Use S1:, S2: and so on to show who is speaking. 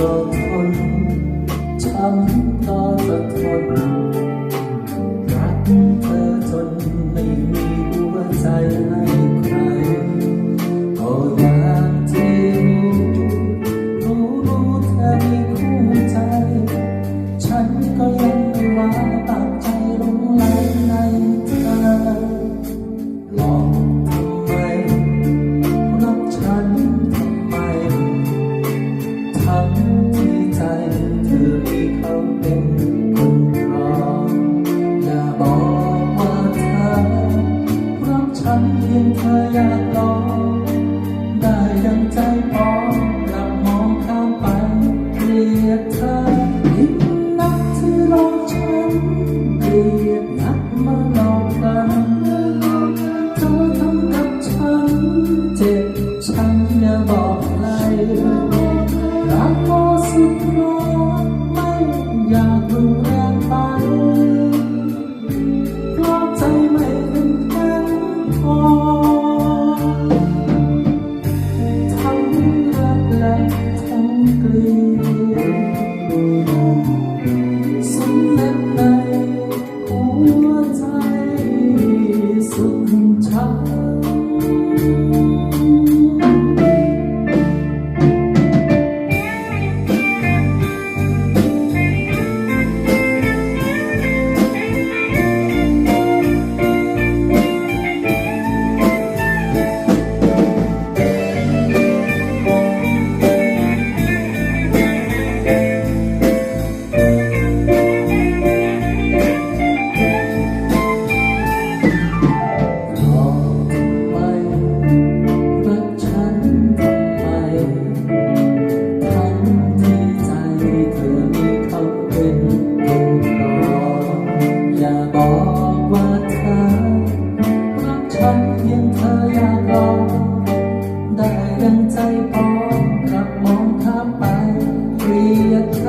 S1: อดทนช้ำตาจะทน เธออยากลองได้ดังใจพอมกลับมองข้ามไปเกลียดเธอ ใจปองขับมองข้ามไปเรียน